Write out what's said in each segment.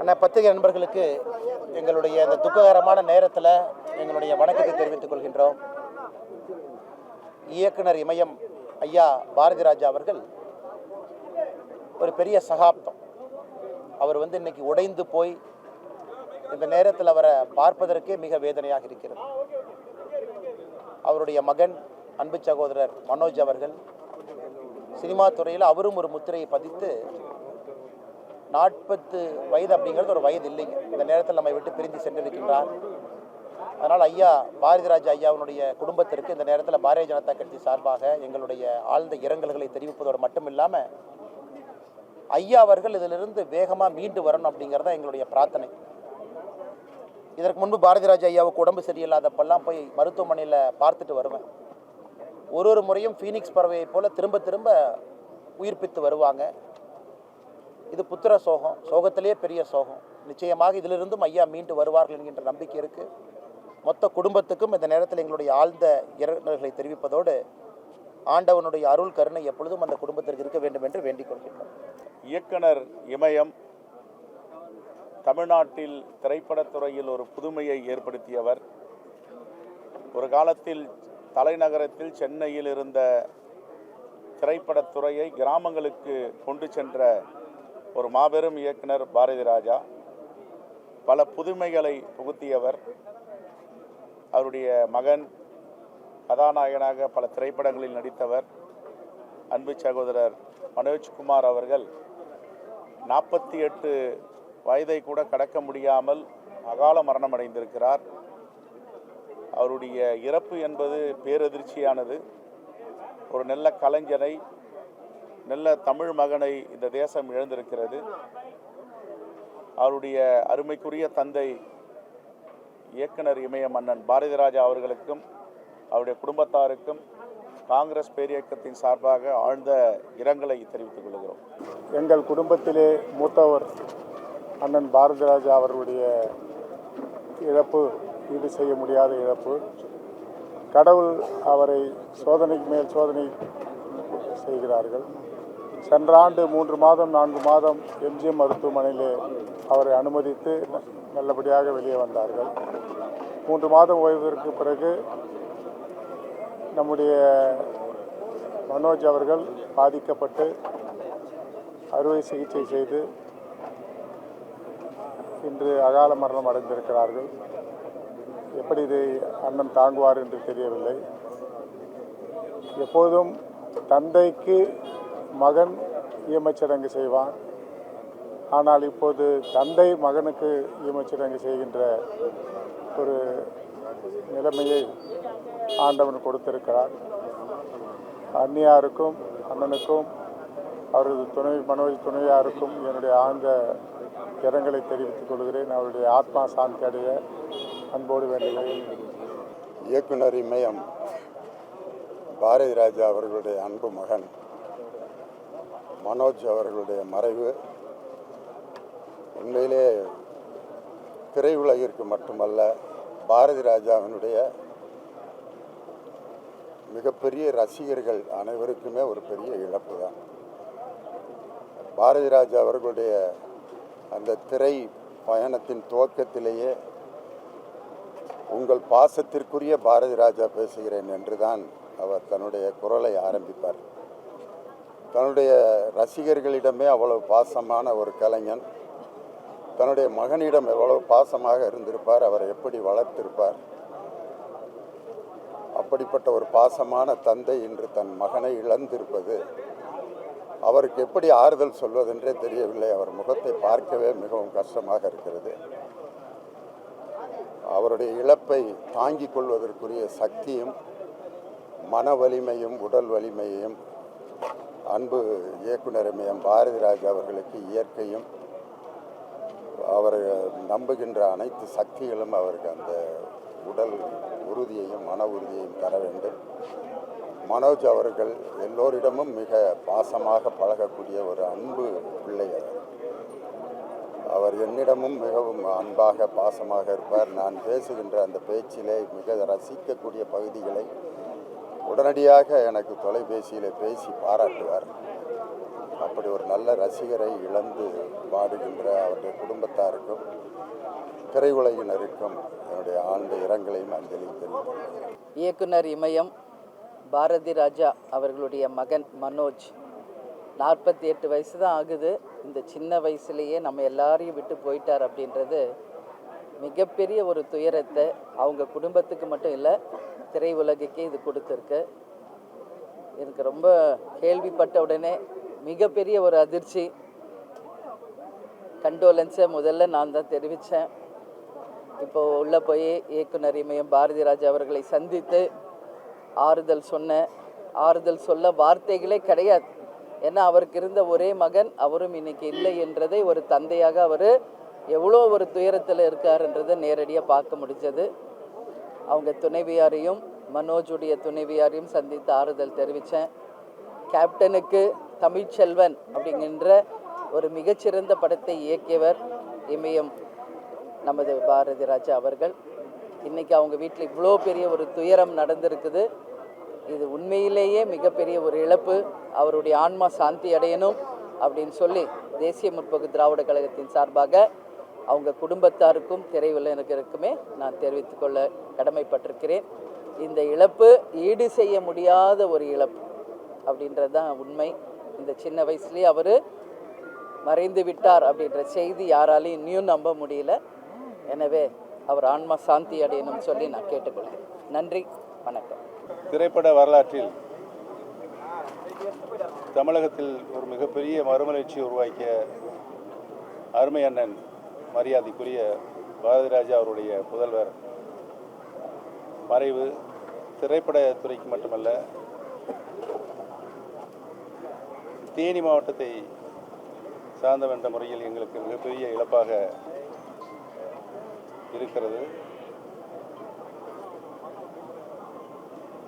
அண்ணா பத்திரிகை நண்பர்களுக்கு எங்களுடைய இந்த துக்ககரமான நேரத்தில் எங்களுடைய வணக்கத்தை தெரிவித்துக் கொள்கின்றோம். இயக்குனர் இமயம் ஐயா பாரதி ராஜா அவர்கள் ஒரு பெரிய சகாப்தம். அவர் வந்து இன்னைக்கு உடைந்து போய் இந்த நேரத்தில் அவரை பார்ப்பதற்கே மிக வேதனையாக இருக்கிறது. அவருடைய மகன் அன்பு சகோதரர் மனோஜ் அவர்கள் சினிமா துறையில் அவரும் ஒரு முத்திரையை பதித்து நாற்பத்து வயது அப்படிங்கிறது ஒரு வயது இல்லைங்க. இந்த நேரத்தில் நம்மை விட்டு பிரிந்து சென்றிருக்கின்றார் அதனால் ஐயா பாரதிராஜ் ஐயாவினுடைய குடும்பத்திற்கு இந்த நேரத்தில் பாரதிய ஜனதா கட்சி சார்பாக எங்களுடைய ஆழ்ந்த இரங்கல்களை தெரிவிப்பதோடு மட்டும் இல்லாமல் ஐயா அவர்கள் இதிலிருந்து வேகமாக மீண்டு வரணும் அப்படிங்கிறது தான் எங்களுடைய பிரார்த்தனை. இதற்கு முன்பு பாரதிராஜ் ஐயாவுக்கு உடம்பு சரியில்லாதப்பெல்லாம் போய் மருத்துவமனையில் பார்த்துட்டு வருவேன். ஒரு ஒரு முறையும் ஃபீனிக்ஸ் பறவையைப் போல் திரும்ப திரும்ப உயிர்ப்பித்து வருவாங்க. இது புத்திர சோகம். சோகத்திலேயே பெரிய சோகம். நிச்சயமாக இதிலிருந்தும் ஐயா மீண்டு வருவார்கள் என்கின்ற நம்பிக்கை இருக்கு. மொத்த குடும்பத்துக்கும் இந்த நேரத்தில் எங்களுடைய ஆழ்ந்த இரங்கல்களை தெரிவிப்பதோடு ஆண்டவனுடைய அருள் கருணை எப்பொழுதும் அந்த குடும்பத்திற்கு இருக்க வேண்டும் என்று வேண்டிக் கொள்கின்றோம். இயக்குனர் இமயம் தமிழ்நாட்டில் திரைப்படத்துறையில் ஒரு புதுமையை ஏற்படுத்தியவர். ஒரு காலத்தில் தலைநகரத்தில் சென்னையில் இருந்த திரைப்படத்துறையை கிராமங்களுக்கு கொண்டு சென்ற ஒரு மாபெரும் இயக்குனர் பாரதி ராஜா. பல புதுமைகளை புகுத்தியவர். அவருடைய மகன் கதாநாயகனாக பல திரைப்படங்களில் நடித்தவர். அன்பு சகோதரர் மனோஜ்குமார் அவர்கள் நாற்பத்தி எட்டு வயதை கூட கடக்க முடியாமல் அகால மரணம் அடைந்திருக்கிறார் அவருடைய இறப்பு என்பது பேரதிர்ச்சியானது. ஒரு நல்ல கலைஞரை நல்ல தமிழ் மகனை இந்த தேசம் இழந்திருக்கிறது. அவருடைய அருமைக்குரிய தந்தை இயக்குனர் இமய மன்னன் பாரதிராஜா அவர்களுக்கும் அவருடைய குடும்பத்தாருக்கும் காங்கிரஸ் பேரியக்கத்தின் சார்பாக ஆழ்ந்த இரங்கலை தெரிவித்துக் கொள்கிறோம். எங்கள் குடும்பத்திலே மூத்தவர் அண்ணன் பாரதிராஜா அவர்களுடைய இழப்பு ஈடு செய்ய முடியாத இழப்பு. கடவுள் அவரை சோதனைக்கு மேல் சோதனை செய்கிறார்கள். சென்ற ஆண்டு மூன்று மாதம் நான்கு மாதம் எம்ஜிஎம் மருத்துவமனையிலே அவரை அனுமதித்து ந- நல்லபடியாக வெளியே வந்தார்கள். மூன்று மாதம் ஓய்வதற்கு பிறகு நம்முடைய மனோஜ் அவர்கள் பாதிக்கப்பட்டு அறுவை சிகிச்சை செய்து இன்று அகால மரணம் அடைந்திருக்கிறார்கள். எப்படி இதை அண்ணன் தாங்குவார் என்று தெரியவில்லை. எப்போதும் தந்தைக்கு மகன் ஈமச்சடங்கு செய்வான். ஆனால் இப்போது தந்தை மகனுக்கு ஈமச்சடங்கு செய்கின்ற ஒரு நிலைமையை ஆண்டவன் கொடுத்திருக்கிறார். அன்னியாருக்கும் அண்ணனுக்கும் அவரது துணை மனோஜ் துணையாருக்கும் என்னுடைய ஆழ்ந்த இரங்கலை தெரிவித்துக் கொள்கிறேன். அவருடைய ஆத்மா சாந்தி அடைய அன்போடு வேண்டுகிறேன். இயக்குனர் இமயம் பாரதி ராஜா அவர்களுடைய அன்பு மகன். மனோஜ் அவர்களுடைய மறைவு. உண்மையிலே திரையுலகிற்கு மட்டுமல்ல பாரதி ராஜாவினுடைய மிகப்பெரிய ரசிகர்கள் அனைவருக்குமே ஒரு பெரிய இழப்பு தான் பாரதி ராஜா அவர்களுடைய அந்த திரை பயணத்தின் துவக்கத்திலேயே உங்கள் பாசத்திற்குரிய பாரதி ராஜா பேசுகிறேன் என்றுதான் அவர் தன்னுடைய குரலை ஆரம்பிப்பார். தன்னுடைய ரசிகர்களிடமே அவ்வளவு பாசமான ஒரு கலைஞன். தன்னுடைய மகனிடம் எவ்வளவு பாசமாக இருந்திருப்பார் அவரை எப்படி வளர்த்திருப்பார். அப்படிப்பட்ட ஒரு பாசமான தந்தை இன்று தன் மகனை இழந்திருப்பது அவருக்கு எப்படி ஆறுதல் சொல்வதென்றே தெரியவில்லை. அவர் முகத்தை பார்க்கவே மிகவும் கஷ்டமாக இருக்கிறது. அவருடைய இழப்பை தாங்கிக் கொள்வதற்குரிய சக்தியும் மன வலிமையும் உடல் வலிமையையும் அன்பு இயக்குனர் எம் பாரதிராஜ் அவர்களுக்கு இயற்கையும் அவர் நம்புகின்ற அனைத்து சக்திகளும் அவருக்கு அந்த உடல் உறுதியையும் மன உறுதியையும் தர வேண்டும். மனோஜ் அவர்கள் எல்லோரிடமும் மிக பாசமாக பழகக்கூடிய ஒரு அன்பு பிள்ளை அவர். அவர் என்னிடமும் மிகவும் அன்பாக பாசமாக இருப்பார். நான் பேசுகின்ற அந்த பேச்சிலே மிக ரசிக்கக்கூடிய பகுதிகளை உடனடியாக எனக்கு தொலைபேசியில் பேசி பாராட்டுவார். அப்படி ஒரு நல்ல ரசிகரை இழந்து பாடுகின்ற அவருடைய குடும்பத்தாருக்கும் திரையுலகினருக்கும் என்னுடைய ஆழ்ந்த இரங்கலையும் அஞ்சலியும் தெரிவித்துள்ளேன் இயக்குனர் இமயம் பாரதி ராஜா அவர்களுடைய மகன் மனோஜ் நாற்பத்தி எட்டு வயசு தான் ஆகுது. இந்த சின்ன வயசுலேயே நம்ம எல்லாரையும் விட்டு போயிட்டார் அப்படின்றது மிகப்பெரிய ஒரு துயரத்தை அவங்க குடும்பத்துக்கு மட்டும் இல்லை திரையுலகுக்கே இது கொடுத்துருக்கு. எனக்கு ரொம்ப கேள்விப்பட்ட உடனே மிகப்பெரிய ஒரு அதிர்ச்சி. கண்டோலன்ஸை முதல்ல நான் தான் தெரிவித்தேன் இப்போது உள்ளே போய் இயக்குனர் இமயம் பாரதி ராஜா அவர்களை சந்தித்து ஆறுதல் சொன்னேன் ஆறுதல் சொல்ல வார்த்தைகளே கிடையாது. ஏன்னா அவருக்கு இருந்த ஒரே மகன் அவரும் இன்னைக்கு இல்லை என்றதை ஒரு தந்தையாக அவர் எவ்வளோ ஒரு துயரத்தில் இருக்காருன்றதை நேரடியாக பார்க்க முடிஞ்சது. அவங்க துணைவியாரையும் மனோஜுடைய துணைவியாரையும் சந்தித்து ஆறுதல் தெரிவித்தேன் கேப்டனுக்கு தமிழ்ச்செல்வன் அப்படிங்கின்ற ஒரு மிகச்சிறந்த படத்தை இயக்கியவர் இமயம் நமது பாரதி ராஜா அவர்கள். இன்னைக்கு அவங்க வீட்டில் இவ்வளோ பெரிய ஒரு துயரம் நடந்திருக்குது. இது உண்மையிலேயே மிகப்பெரிய ஒரு இழப்பு. அவருடைய ஆன்மா சாந்தி அடையணும் அப்படின்னு சொல்லி தேசிய முற்போக்கு திராவிட கழகத்தின் சார்பாக அவங்க குடும்பத்தாருக்கும் திரையுலகிற்குமே நான் தெரிவித்துக் கொள்ள கடமைப்பட்டிருக்கிறேன். இந்த இழப்பு ஈடு செய்ய முடியாத ஒரு இழப்பு அப்படின்றது தான் உண்மை. இந்த சின்ன வயசுலேயே அவர் மறைந்து விட்டார் அப்படின்ற செய்தி யாராலையும் இன்னும் நம்ப முடியல. எனவே அவர் ஆன்மா சாந்தி அடையணும்னு சொல்லி நான் கேட்டுக்கொள்கிறேன். நன்றி வணக்கம். திரைப்பட வரலாற்றில் தமிழகத்தில் ஒரு மிகப்பெரிய மறுமலர்ச்சி உருவாக்கிய அருமை அண்ணன் மரியாதைக்குரிய பாரதிராஜா அவருடைய புதல்வர். மறைவு திரைப்பட துறைக்கு மட்டுமல்ல தேனி மாவட்டத்தை சார்ந்தவென்ற முறையில் எங்களுக்கு மிகப்பெரிய இழப்பாக இருக்கிறது.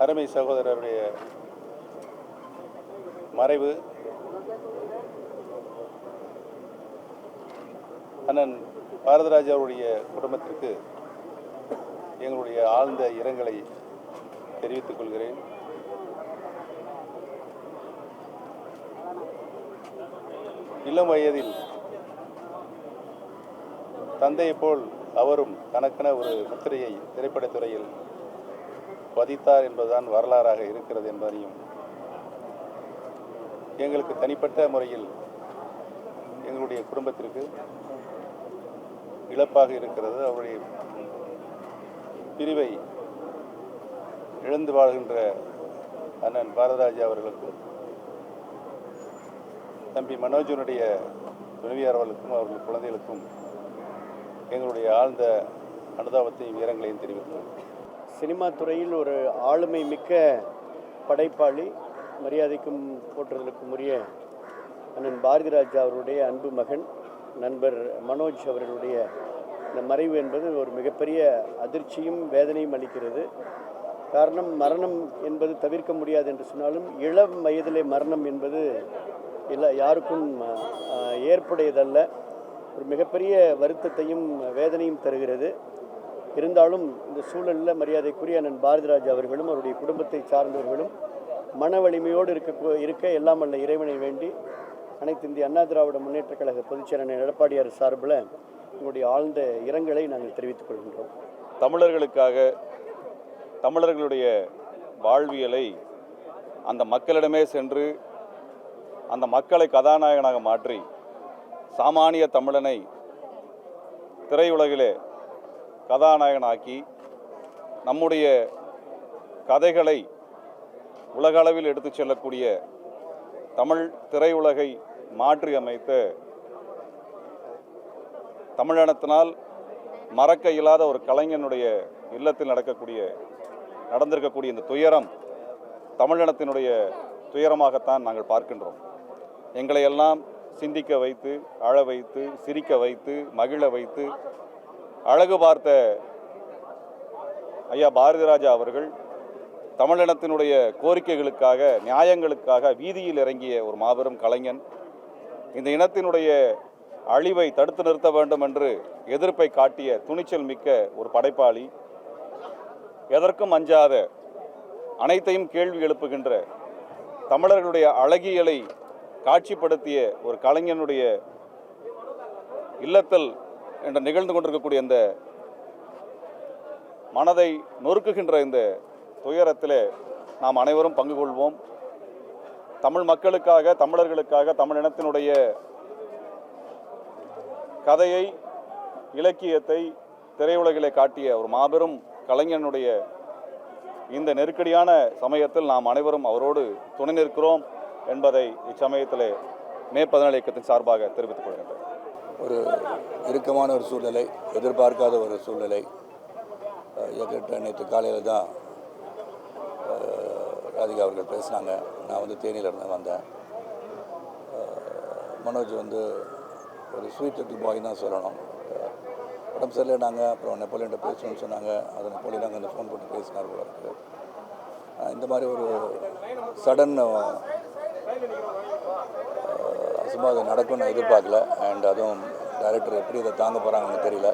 அருமை சகோதரருடைய மறைவு. அண்ணன் பாரதராஜா அவருடைய குடும்பத்திற்கு எங்களுடைய ஆழ்ந்த இரங்கலை தெரிவித்துக் கொள்கிறேன். இளம் வயதில் தந்தையைப் போல் அவரும் தனக்கென ஒரு முத்திரையை திரைப்படத் துறையில் பதித்தார் என்பதுதான் வரலாறாக இருக்கிறது என்பதையும் எங்களுக்கு தனிப்பட்ட முறையில் எங்களுடைய குடும்பத்திற்கு இழப்பாக இருக்கிறது. அவருடைய பிரிவை இழந்து வாழ்கின்ற அண்ணன் பாரதராஜா அவர்களுக்கும் தம்பி மனோஜனுடைய துணைவியார் அவர்களுக்கும் அவர்கள் குழந்தைகளுக்கும் எங்களுடைய ஆழ்ந்த அனுதாபத்தையும் வீரங்களையும் தெரிவித்தோம் சினிமா துறையில் ஒரு ஆளுமை மிக்க படைப்பாளி மரியாதைக்கும் போற்றுதலுக்கும் உரிய அண்ணன் பாரதிராஜா அவருடைய அன்பு மகன். நண்பர் மனோஜ் அவர்களுடைய இந்த மறைவு என்பது ஒரு மிகப்பெரிய அதிர்ச்சியும் வேதனையும் அளிக்கிறது. காரணம் மரணம் என்பது தவிர்க்க முடியாது என்று சொன்னாலும் இளம் வயதிலே மரணம் என்பது இல்லை யாருக்கும் ஏற்புடையதல்ல. ஒரு மிகப்பெரிய வருத்தத்தையும் வேதனையும் தருகிறது. இருந்தாலும் இந்த சூழலில் மரியாதைக்குரிய அண்ணன் பாரதிராஜ் அவர்களும் அவருடைய குடும்பத்தை சார்ந்தவர்களும் மன வலிமையோடு இருக்க இருக்க எல்லாம் அல்ல இறைவனை வேண்டி அனைத்து இந்திய அண்ணா திராவிட முன்னேற்றக் கழக பொதுச்செயலாளர் எடப்பாடியார் சார்பில் உங்களுடைய ஆழ்ந்த இரங்கலை நாங்கள் தெரிவித்துக் கொள்கின்றோம். தமிழர்களுக்காக தமிழர்களுடைய வாழ்வியலை அந்த மக்களிடமே சென்று அந்த மக்களை கதாநாயகனாக மாற்றி சாமானிய தமிழனை திரையுலகிலே கதாநாயகனாக்கி நம்முடைய கதைகளை உலகளவில் எடுத்துச் செல்லக்கூடிய தமிழ் திரையுலகை மாற்றி அமைத்த தமிழினத்தினால் மறக்க இயலாத ஒரு கலைஞனுடைய இல்லத்தில் நடக்கக்கூடிய நடந்திருக்கக்கூடிய இந்த துயரம் தமிழினத்தினுடைய துயரமாகத்தான் நாங்கள் பார்க்கின்றோம். எங்களை எல்லாம் சிந்திக்க வைத்து அழ வைத்து சிரிக்க வைத்து மகிழ வைத்து அழகு பார்த்த ஐயா பாரதிராஜா அவர்கள் தமிழினத்தினுடைய கோரிக்கைகளுக்காக நியாயங்களுக்காக வீதியில் இறங்கிய ஒரு மாபெரும் கலைஞன். இந்த இனத்தினுடைய அழிவை தடுத்து நிறுத்த வேண்டும் என்று எதிர்ப்பை காட்டிய துணிச்சல் மிக்க ஒரு படைப்பாளி எதற்கும் அஞ்சாத அனைத்தையும் கேள்வி எழுப்புகின்ற தமிழர்களுடைய அழகியலை காட்சிப்படுத்திய ஒரு கலைஞனுடைய இல்லத்தல் என்று நிகழ்ந்து கொண்டிருக்கக்கூடிய இந்த மனதை நொறுக்குகின்ற இந்த துயரத்திலே நாம் அனைவரும் பங்கு கொள்வோம். தமிழ் மக்களுக்காக தமிழர்களுக்காக தமிழ் இனத்தினுடைய கதையை இலக்கியத்தை திரையுலகிலே காட்டிய ஒரு மாபெரும் கலைஞனுடைய இந்த நெருக்கடியான சமயத்தில் நாம் அனைவரும் அவரோடு துணை நிற்கிறோம் என்பதை இச்சமயத்தில் மே பதினாலு இயக்கத்தின் சார்பாக தெரிவித்துக் கொள்கின்றேன். ஒரு இறுக்கமான ஒரு சூழ்நிலை எதிர்பார்க்காத ஒரு சூழ்நிலை. நேற்று காலையில் தான் ராதிகா அவர்கள் பேசினாங்க. நான் வந்து தேனியிலிருந்து வந்தேன். மனோஜ் வந்து ஒரு ஸ்வீட் லிட்டில் பாய் தான் சொல்லணும். உடம்பு சரியில்லைனாங்க அப்புறம் நெப்போலியன்ட்ட பேசணும்னு சொன்னாங்க. அது நெப்போலியன் அங்கே அந்த ஃபோன் போட்டு பேசினார் போல இருக்கு. இந்த மாதிரி ஒரு சடன் அசம்பாவிதம் நடக்கும்னு நான் எதிர்பார்க்கல. அண்ட் அதுவும் டைரக்டர் எப்படி இதை தாங்க போகிறாங்கன்னு தெரியல.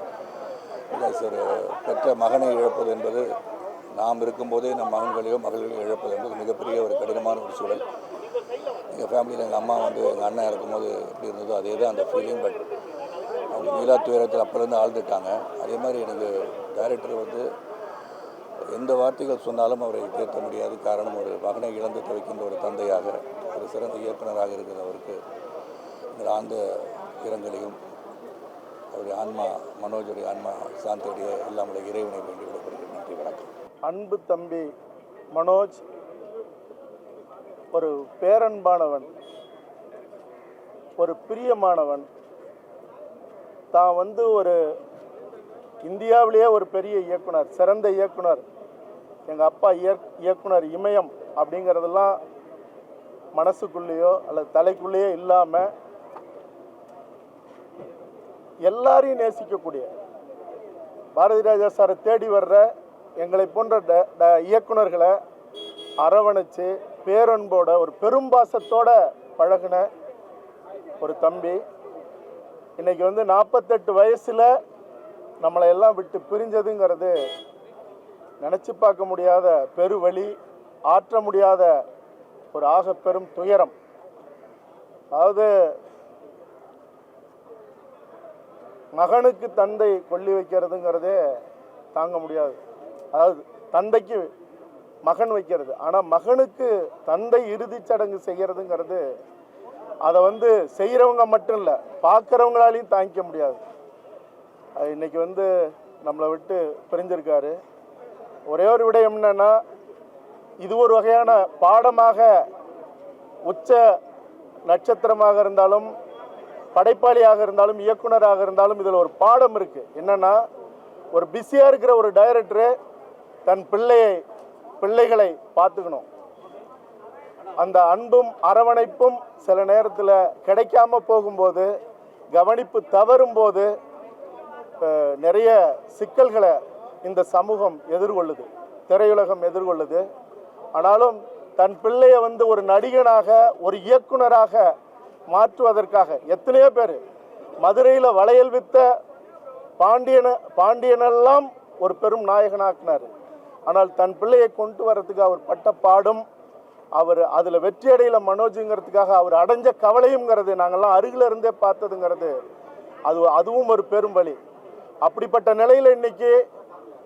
பிகாஸ் ஒரு பெற்ற மகனை இழப்பது என்பது நாம் இருக்கும்போதே நம் மகன்களையோ மகள்களையோ இழப்பது என்பது மிகப்பெரிய ஒரு கடினமான ஒரு சூழல். எங்கள் ஃபேமிலியில் எங்கள் அம்மா வந்து எங்கள் அண்ணன் இருக்கும்போது எப்படி இருந்ததோ அதே தான் அந்த ஃபீலிங் பட் அவங்க மீளா துயரத்தில் அப்போலேருந்து ஆழ்ந்துட்டாங்க. அதே மாதிரி எனக்கு டைரக்டர் வந்து எந்த வார்த்தைகள் சொன்னாலும் அவரை தேர்த்த முடியாது. காரணம் ஒரு மகனை இழந்து தவிக்கின்ற ஒரு தந்தையாக ஒரு சிறந்த இயக்குனராக இருக்கிற அவருக்கு. எங்கள் ஆழ்ந்த இரங்கலையும் அவருடைய ஆன்மா மனோஜுடைய ஆன்மா சாந்தியுடைய இல்லாமல் இறைவனை வேண்டும் அன்பு தம்பி மனோஜ் ஒரு பேரன்பானவன் ஒரு பிரியமானவன். தான் வந்து ஒரு இந்தியாவிலேயே ஒரு பெரிய இயக்குனர் சிறந்த இயக்குனர். எங்கள் அப்பா இயக் இயக்குனர் இமயம் அப்படிங்கிறதெல்லாம் மனசுக்குள்ளேயோ அல்லது தலைக்குள்ளேயோ இல்லாமல் எல்லாரையும் நேசிக்கக்கூடிய. பாரதி ராஜா சாரை தேடி வர்ற எங்களை போன்ற ட- ட- இயக்குனர்களை அரவணைச்சு பேரன்போட ஒரு பெரும்பாசத்தோட பழகின ஒரு தம்பி. இன்னைக்கு வந்து நாற்பத்தெட்டு வயசில் நம்மளை எல்லாம் விட்டு பிரிஞ்சதுங்கிறது நினச்சி பார்க்க முடியாத பெருவழி ஆற்ற முடியாத ஒரு ஆக பெரும் துயரம். அதாவது மகனுக்கு தந்தை கொல்லி வைக்கிறதுங்கிறதே தாங்க முடியாது. அதாவது தந்தைக்கு மகன் வைக்கிறது. ஆனால் மகனுக்கு தந்தை இறுதிச் சடங்கு செய்கிறதுங்கிறது அதை வந்து செய்கிறவங்க மட்டும் இல்லை பார்க்குறவங்களாலையும் தாங்கிக்க முடியாது. அது இன்னைக்கு வந்து நம்மளை விட்டு பிரிஞ்சிருக்காரு. ஒரே ஒரு விடயம் என்னன்னா இது ஒரு வகையான பாடமாக உச்ச நட்சத்திரமாக இருந்தாலும் படைப்பாளியாக இருந்தாலும் இயக்குனராக இருந்தாலும் இதில் ஒரு பாடம் இருக்குது என்னென்னா ஒரு பிஸியாக இருக்கிற ஒரு டைரக்டரு தன் பிள்ளையை பிள்ளைகளை பார்த்துக்கணும். அந்த அன்பும் அரவணைப்பும் சில நேரத்தில் கிடைக்காம போகும்போது கவனிப்பு தவறும் போது நிறைய சிக்கல்களை இந்த சமூகம் எதிர்கொள்ளுது. திரையுலகம் எதிர்கொள்ளுது. ஆனாலும் தன் பிள்ளையை வந்து ஒரு நடிகனாக ஒரு இயக்குனராக மாற்றுவதற்காக எத்தனையோ பேர் மதுரையில் வளையல் வித்த பாண்டியன பாண்டியனெல்லாம் ஒரு பெரும் நாயகனாக்குனார். ஆனால் தன் பிள்ளையை கொண்டு வர்றதுக்கு அவர் பட்ட பாடும் அவர் அதில் வெற்றி அடையில மனோஜுங்கிறதுக்காக அவர் அடைஞ்ச கவலையுங்கிறது நாங்கள்லாம் அருகில் இருந்தே பார்த்ததுங்கிறது அது அதுவும் ஒரு பெரும் வழி. அப்படிப்பட்ட நிலையில் இன்னைக்கு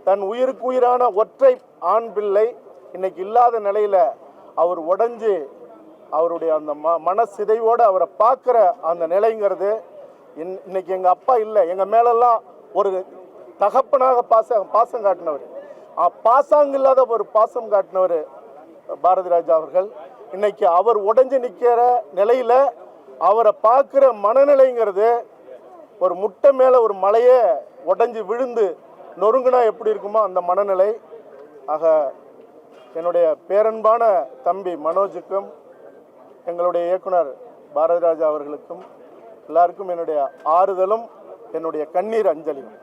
தன் உயிருக்கு உயிரான ஒற்றை ஆண் பிள்ளை இன்னைக்கு இல்லாத நிலையில் அவர் உடைஞ்சு அவருடைய அந்த ம மனசிதைவோடு அவரை பார்க்குற அந்த நிலைங்கிறது இன் இன்னைக்கு எங்கள் அப்பா இல்லை எங்கள் மேலெல்லாம் ஒரு தகப்பனாக பாசம் பாசம் காட்டினவர். பாசாங்க இல்லாத ஒரு பாசம் காட்டினவர் பாரதி ராஜா அவர்கள். இன்னைக்கு அவர் உடஞ்சு நிற்கிற நிலையில் அவரை பார்க்குற மனநிலைங்கிறது ஒரு முட்டை மேலே ஒரு மலையே உடஞ்சி விழுந்து நொறுங்குனா எப்படி இருக்குமோ அந்த மனநிலை. ஆக என்னுடைய பேரன்பான தம்பி மனோஜுக்கும் எங்களுடைய இயக்குனர் பாரதிராஜா அவர்களுக்கும் எல்லாருக்கும் என்னுடைய ஆறுதலும் என்னுடைய கண்ணீர் அஞ்சலியும்.